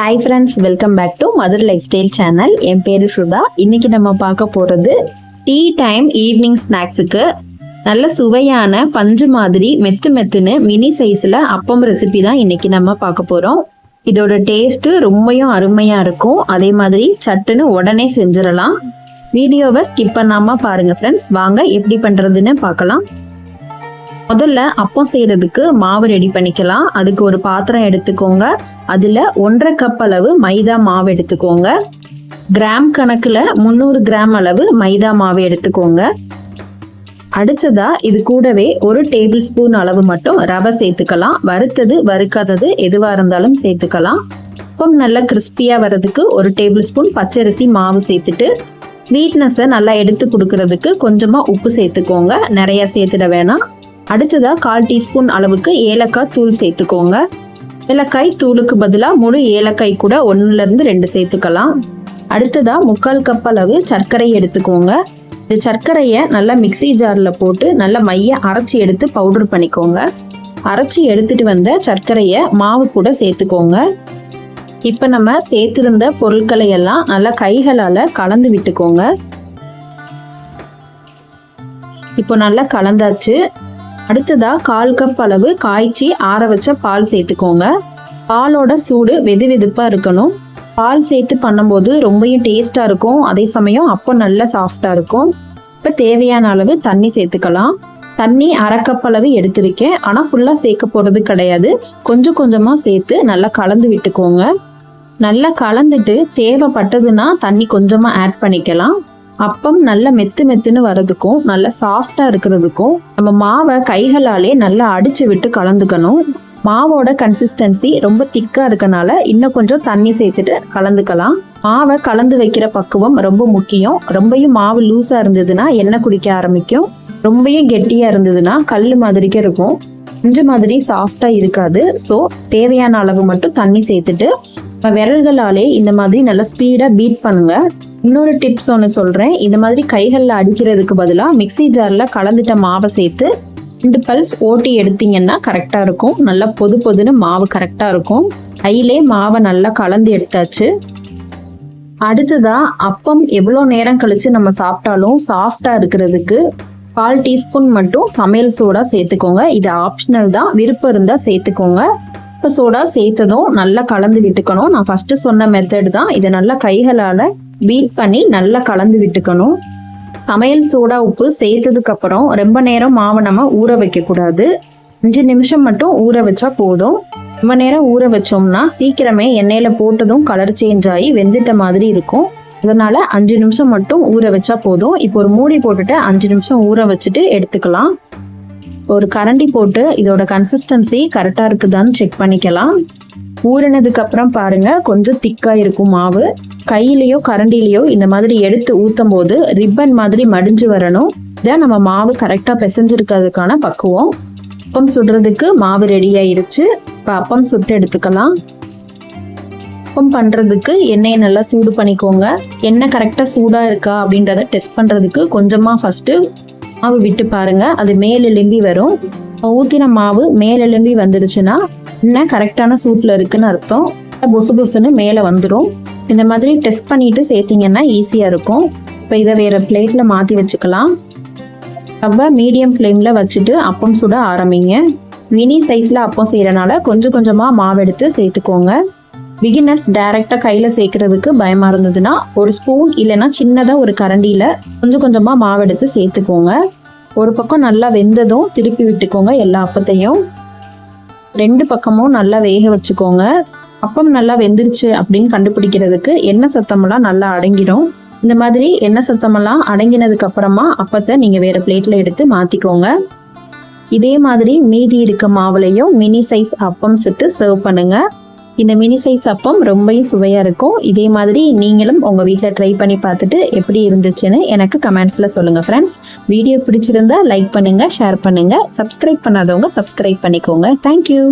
Hi friends welcome back to Madhur lifestyle channel என் பேர் சுதா. இன்னைக்கு நம்ம பார்க்க போகிறது டீ டைம் ஈவினிங் ஸ்நாக்ஸுக்கு நல்ல சுவையான பஞ்சு மாதிரி மெத்து மெத்துன்னு மினி சைஸில் அப்பம் ரெசிபி தான் இன்னைக்கு நம்ம பார்க்க போகிறோம் இதோட டேஸ்ட்டு ரொம்பவும் அருமையாக இருக்கும். அதே மாதிரி சட்டுன்னு உடனே செஞ்சிடலாம். வீடியோவை ஸ்கிப் பண்ணாமல் பாருங்கள் ஃப்ரெண்ட்ஸ் வாங்க எப்படி பண்ணுறதுன்னு பார்க்கலாம். முதல்ல அப்பம் செய்யறதுக்கு மாவு ரெடி பண்ணிக்கலாம். அதுக்கு ஒரு பாத்திரம் எடுத்துக்கோங்க. அதில் ஒன்றரை கப் அளவு மைதா மாவு எடுத்துக்கோங்க. கிராம் கணக்கில் முந்நூறு கிராம் அளவு மைதா மாவு எடுத்துக்கோங்க. அடுத்ததா இது கூடவே ஒரு டேபிள் ஸ்பூன் அளவு மட்டும் ரவை சேர்த்துக்கலாம். வறுத்தது வறுக்காதது எதுவாக இருந்தாலும் சேர்த்துக்கலாம். அப்பம் நல்லா கிறிஸ்பியாக வர்றதுக்கு ஒரு டேபிள் ஸ்பூன் பச்சரிசி மாவு சேர்த்துட்டு ஸ்வீட்னஸை நல்லா எடுத்து கொடுக்கறதுக்கு கொஞ்சமாக உப்பு சேர்த்துக்கோங்க. நிறைய சேர்த்துட வேணாம். அடுத்ததாக கால் டீஸ்பூன் அளவுக்கு ஏலக்காய் தூள் சேர்த்துக்கோங்க. ஏலக்காய் தூளுக்கு பதிலாக முழு ஏலக்காய் கூட ஒன்றுலேருந்து ரெண்டு சேர்த்துக்கலாம். அடுத்ததாக முக்கால் கப் அளவு சர்க்கரை எடுத்துக்கோங்க. இந்த சர்க்கரையை நல்லா மிக்சி ஜாரில் போட்டு நல்லா மைய அரைச்சி எடுத்து பவுடர் பண்ணிக்கோங்க. அரைச்சி எடுத்துட்டு வந்த சர்க்கரையை மாவு கூட சேர்த்துக்கோங்க. இப்போ நம்ம சேர்த்துருந்த பொருட்களை எல்லாம் நல்லா கைகளால் கலந்து விட்டுக்கோங்க. இப்போ நல்லா கலந்தாச்சு. அடுத்ததா கால் கப் அளவு காய்ச்சி ஆற வச்ச பால் சேர்த்துக்கோங்க. பாலோட சூடு வெது வெதுப்பாக இருக்கணும். பால் சேர்த்து பண்ணும்போது ரொம்பவும் டேஸ்ட்டாக இருக்கும். அதே சமயம் அப்போ நல்லா சாஃப்டாக இருக்கும். இப்போ தேவையான அளவு தண்ணி சேர்த்துக்கலாம். தண்ணி அரைக்கப் அளவு எடுத்திருக்கேன். ஆனால் ஃபுல்லாக சேர்க்க போகிறது கிடையாது. கொஞ்சம் கொஞ்சமாக சேர்த்து நல்லா கலந்து விட்டுக்கோங்க. நல்லா கலந்துட்டு தேவைப்பட்டதுன்னா தண்ணி கொஞ்சமாக ஆட் பண்ணிக்கலாம். அப்பம் நல்ல மெத்து மெத்துன்னு வரதுக்கும் நல்ல சாஃப்டாக இருக்கிறதுக்கும் நம்ம மாவை கைகளாலே நல்லா அடிச்சு விட்டு கலந்துக்கணும். மாவோட கன்சிஸ்டன்சி ரொம்ப திக்காக இருக்கனால இன்னும் கொஞ்சம் தண்ணி சேர்த்துட்டு கலந்துக்கலாம். மாவை கலந்து வைக்கிற பக்குவம் ரொம்ப முக்கியம். ரொம்பையும் மாவு லூஸாக இருந்ததுன்னா எண்ணெய் குடிக்க ஆரம்பிக்கும். ரொம்பையும் கெட்டியாக இருந்ததுன்னா கல் மாதிரிக்கே இருக்கும். கொஞ்சம் மாதிரி சாஃப்டாக இருக்காது. ஸோ தேவையான அளவு மட்டும் தண்ணி சேர்த்துட்டு விரல்களாலே இந்த மாதிரி நல்லா ஸ்பீடாக பீட் பண்ணுங்க. இன்னொரு டிப்ஸ் ஒன்று சொல்கிறேன் இந்த மாதிரி கைகளில் அடிக்கிறதுக்கு பதிலாக மிக்சி ஜாரில் கலந்துட்ட மாவை சேர்த்து ரெண்டு பல்ஸ் ஓட்டி எடுத்தீங்கன்னா கரெக்டாக இருக்கும். நல்லா பொது பொதுன்னு மாவு கரெக்டாக இருக்கும். கையிலே மாவை நல்லா கலந்து எடுத்தாச்சு. அடுத்ததாக அப்பம் எவ்வளோ நேரம் கழிச்சு நம்ம சாப்பிட்டாலும் சாஃப்டாக இருக்கிறதுக்கு கால் டீஸ்பூன் மட்டும் சமையல் சூடாக சேர்த்துக்கோங்க. இது ஆப்ஷனல் தான். விருப்பம் இருந்தால் சேர்த்துக்கோங்க. இப்போ சோடா சேர்த்ததும் நல்லா கலந்து விட்டுக்கணும். நான் ஃபஸ்ட்டு சொன்ன மெத்தட் தான். இதை நல்லா கைகளால் பீட் பண்ணி நல்லா கலந்து விட்டுக்கணும். சமையல் சோடா உப்பு சேர்த்ததுக்கு அப்புறம் ரொம்ப நேரம் மாவை நம்ம ஊற வைக்கக்கூடாது. அஞ்சு நிமிஷம் மட்டும் ஊற வச்சா போதும். ரொம்ப நேரம் ஊற வச்சோம்னா சீக்கிரமே எண்ணெயில் போட்டதும் கலர் சேஞ்ச் ஆகி வெந்துட்ட மாதிரி இருக்கும். அதனால அஞ்சு நிமிஷம் மட்டும் ஊற வச்சா போதும். இப்போ ஒரு மூடி போட்டுட்டு அஞ்சு நிமிஷம் ஊற வச்சுட்டு எடுத்துக்கலாம். ஒரு கரண்டி போட்டு இதோட கன்சிஸ்டன்சி கரெக்டாக இருக்குதான்னு செக் பண்ணிக்கலாம். ஊறினதுக்கு அப்புறம் பாருங்க கொஞ்சம் திக்கா இருக்கும் மாவு. கையிலையோ கரண்டிலையோ இந்த மாதிரி எடுத்து ஊத்தும் போது ரிப்பன் மாதிரி மடிஞ்சு வரணும். இதான் நம்ம மாவு கரெக்டாக பிசைஞ்சிருக்கிறதுக்கான பக்குவம். அப்பம் சுடுறதுக்கு மாவு ரெடி ஆயிருச்சு. இப்போ அப்பம் சுட்டு எடுத்துக்கலாம். அப்பம் பண்ணுறதுக்கு எண்ணெயை நல்லா சூடு பண்ணிக்கோங்க. எண்ணெய் கரெக்டாக சூடாக இருக்கா அப்படின்றத டெஸ்ட் பண்ணுறதுக்கு கொஞ்சமாக ஃபஸ்ட்டு மாவு விட்டு பாருங்க. அது மேலெலும்பி வரும். ஊற்றின மாவு மேலெலும்பி வந்துடுச்சுன்னா என்ன கரெக்டான சூட்டில் இருக்குன்னு அர்த்தம். பொசு பொசுன்னு மேலே வந்துடும் இந்த மாதிரி டெஸ்ட் பண்ணிட்டு சேர்த்திங்கன்னா ஈஸியாக இருக்கும். இப்போ இதை வேறு பிளேட்டில் மாற்றி வச்சுக்கலாம். ரொம்ப மீடியம் ஃப்ளேமில் வச்சுட்டு அப்பம் சுட ஆரம்பிங்க. மினி சைஸில் அப்பம் செய்கிறனால கொஞ்சம் கொஞ்சமாக மாவு எடுத்து சேர்த்துக்கோங்க. பிகினர்ஸ் டைரெக்டாக கையில் சேர்க்கறதுக்கு பயமாக இருந்ததுன்னா ஒரு ஸ்பூன் இல்லைன்னா சின்னதாக ஒரு கரண்டியில் கொஞ்சம் கொஞ்சமாக மாவெடுத்து சேர்த்துக்கோங்க. ஒரு பக்கம் நல்லா வெந்ததும் திருப்பி விட்டுக்கோங்க எல்லா அப்பத்தையும். ரெண்டு பக்கமும் நல்லா வேக வச்சுக்கோங்க. அப்பம் நல்லா வெந்துருச்சு அப்படின்னு கண்டுபிடிக்கிறதுக்கு எண்ணெய் சத்தமெல்லாம் நல்லா அடங்கிடும். இந்த மாதிரி எண்ணெய் சத்தமெல்லாம் அடங்கினதுக்கு அப்புறமா அப்பத்தை நீங்கள் வேறு பிளேட்டில் எடுத்து மாற்றிக்கோங்க இதே மாதிரி மீதி இருக்க மாவுலையும் மினி சைஸ் அப்பம் சுட்டு சர்வ் பண்ணுங்க. இந்த மினி சைஸ் அப்பம் ரொம்பவும் சுவையாக இருக்கும். இதே மாதிரி நீங்களும் உங்கள் வீட்டில் ட்ரை பண்ணி பார்த்துட்டு எப்படி இருந்துச்சுன்னு எனக்கு கமெண்ட்ஸில் சொல்லுங்கள் ஃப்ரெண்ட்ஸ் வீடியோ பிடிச்சிருந்தா லைக் பண்ணுங்கள் ஷேர் பண்ணுங்கள் சப்ஸ்கிரைப் பண்ணாதவங்க சப்ஸ்கிரைப் பண்ணிக்கோங்க. Thank you